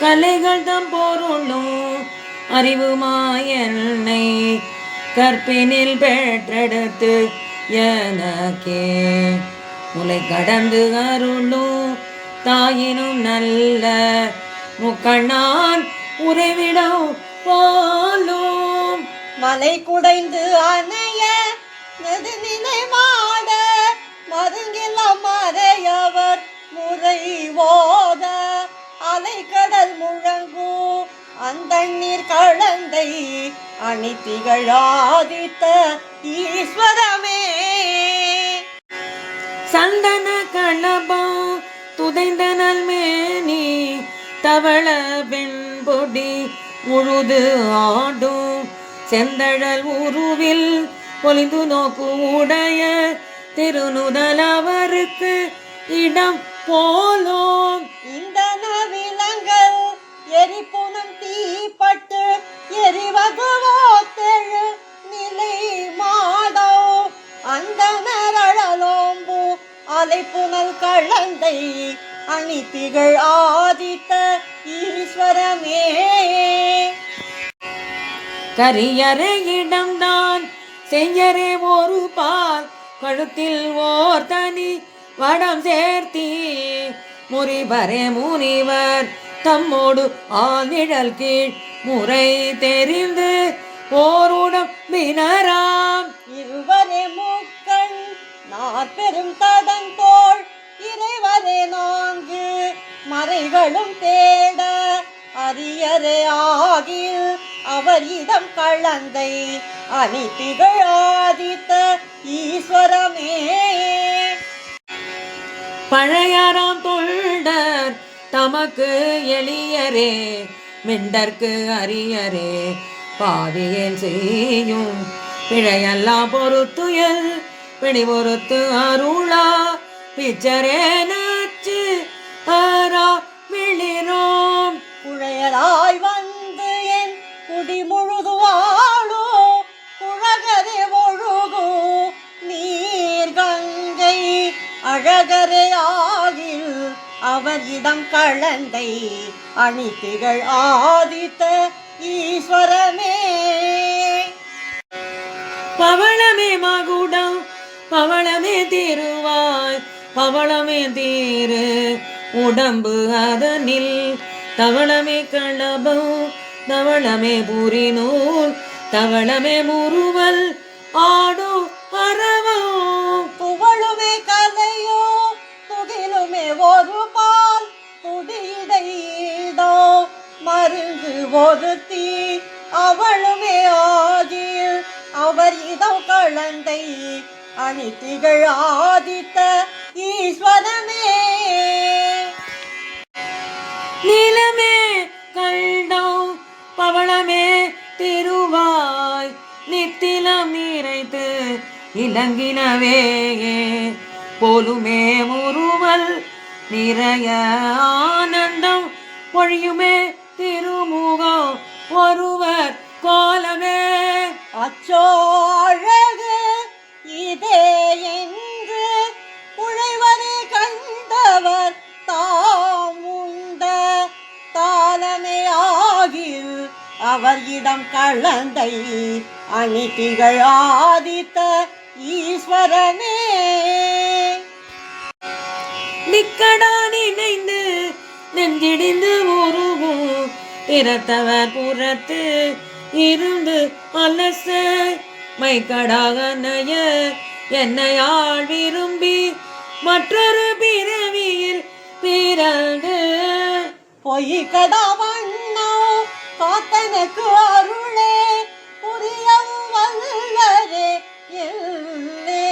கலைகள் தம் பொருளும் அறிவுமாயன்னை கற்பினில் பெற்றெடுத்து எனக்கே. முலை கடந்து அருளும் தாயினும் நல்ல முக்கண்ணான் உறைவிடம் போலும் மலை குடைந்து அணைய நெடுநிலை மாட அந்தண்ணீர் கழந்தை அணித்திகழாதித்த ஈஸ்வரமே. சந்தன கணபம் துதைந்த நல்மேனி தவள வெண்பொடி முழுது ஆடும். செந்தழல் உருவில் பொலிந்து நோக்கு உடைய திருநுதல் அவருக்கு இடம் போலோம். இந்த விலங்கல் எரிப்புணம் அலைப்புணல் கழந்தை அணித்திகள் ஆதித்த ஈஸ்வரமே கரியறை இடம்தான் செய்யரே ஒரு பால் கழுத்தில் ஓர் தனி வடம் சேர்த்தி முறிவரே முனிவர் தம்மோடு ஆநிழல் கீழ் முறை தெரிந்து ஓருடம் வினராம். இருவரே மூ நாற்பெரும் தடங்கோள். தோள் இறைவரே நான்கு மறைகளும் தேட. அரியரே ஆகில் அவர் இடம் கழந்தை அனித்திகள் ஆதித்த ஈஸ்வரமே. பழையாராம் தொண்டர் தமக்கு எளியரே மிண்டற்கு அரியரே. பாவியேன் செய்யும் பிழையெல்லாம் பொறுத்துயல் பிடி பொறுத்து அருளா பிச்சரே நச்சு ஆரா விழிரோம் குழையலாய் வந்து என் குடி முழுது வாழோ குழகரே ஒழுகு நீர் கங்கை அழகரே ஆகில் அவர் இடம் கழந்தை அணித்திகள் ஆதித்த ஈஸ்வரமே. பவளமே மகுடம் பவளமே தீருவாய் பவளமே தீரு. உடம்பு அதனில் தவளமே களபம் தவளமே புரி நூல் தவளமே முருவல் ஆடு அறவோ புகழுமே கலையோ துகிலுமே ஒரு பால். துடியிடையிடோ மருந்து ஒருத்தி அவளுமே ஆகி அவர் இதம் கழந்தை அணித்திகள் ஆதித்த ஈஸ்வரமே நீலமே கண்டம் பவளமே திருவாய் நித்திலம் நிறைத்து இலங்கினவே. போலுமே முறுவல் நிறைய ஆனந்தம் பொழியுமே திருமுகம் ஒருவர் கோலமே. அச்சோ அவர் இடம் கழந்தை அணித்திகள் ஆதித்த ஈஸ்வரனே. நிக்கடா நினைந்து நெஞ்சிடிந்து உருகும் திறத்தவர் புறத்து இருந்து அலச மைக்கடாக நய என்னையாள் விரும்பி மற்றொரு பிறவியில் பிறந்து பொய் கடா வண்ணோ காத்தனுக்கு அருளே புரியவும் வல்லரே இல்லே.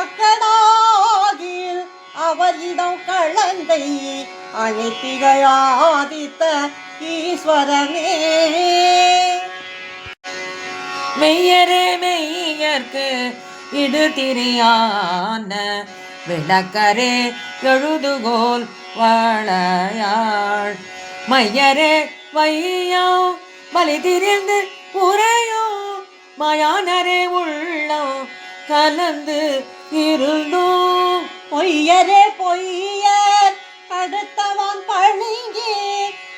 அக்கடாகில் அவர் இடம் கழந்தை அனைத்திகள் ஈஸ்வரனே. மெய்யரே மெய்யர்க்கு இடு திரியான விளக்கரே எழுதுகோல் வளையாள். மையரே வையோ பலி திரிந்து உரையோ மயானரே உள்ளோ கலந்து இருந்தோ பொய்யரே பொய்யர் அடுத்தவன் பழுங்கி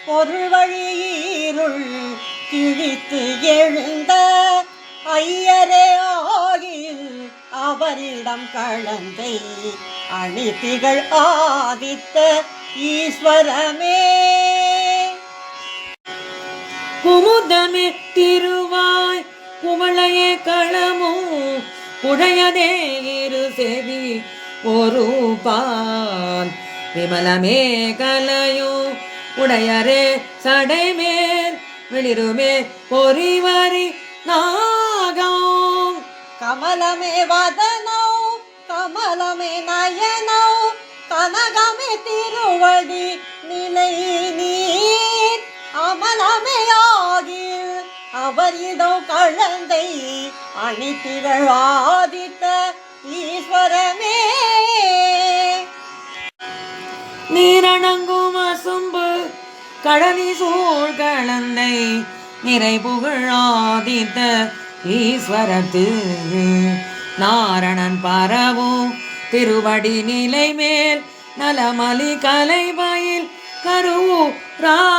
பொருள் வழியிருள் கிழித்து எழுந்த ஐயரே ஆகில் அவரிடம் கலந்தை அணித்திகள் ஆதித்த ஈஸ்வரமே. குமுதமே திருவாய் குவளையே களமும் புழையதே இரு செவி ஒரு பால். விமலமே கலையும் உடையரே சடைமேல் வெளிருமே பொறிவரி நாகம். கமலமே வதனோ கமலமே நயனோ கனகமே திருவடி நிலை நீர். அமலமே அவரிடம் கழந்தை அணித்திகள் ஈஸ்வரமே நீரணங்கும் அசும்பு கடனி சூழ் கலந்தை நிறை புகழாதித்த ஈஸ்வரத்து. நாரணன் பரவும் திருவடி நிலை மேல் நலமலி கலைபயில் ரா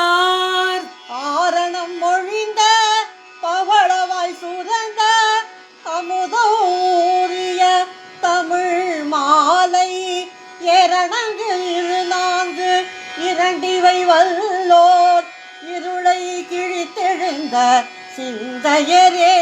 கண்டிவை வல்லோர் இருளை கிழித்தெழுந்த சிந்தையரே.